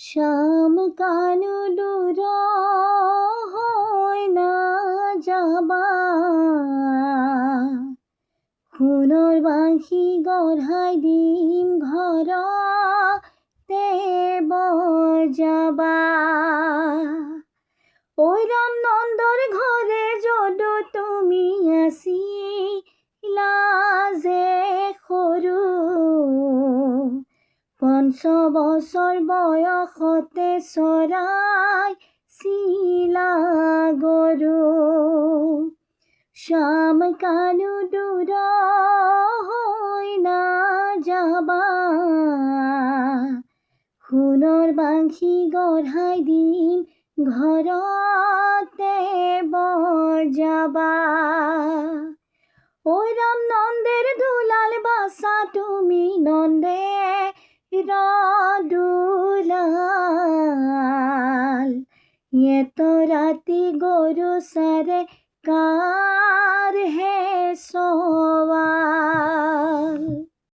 শ্যাম কানু দূৰ হৈ না যাবা সোণৰ বাঁহী গঢ়াই দিম ঘৰতে বজাবা ঐ ৰাম নন্দৰ ঘৰে যদু তুমি আছিলা পঞ্চ বছৰ বয়সতে চৰাই চিলা গৰু। শ্যাম কানু দূৰ হৈ না যাবা সোণৰ বাঁহী গঢ়াই দিম ঘৰতে বজাবা ঐ ৰাম নন্দের দুলাল বাছা, তুমি নন্দে ये तो राती गोरु सरे कार है सोवा।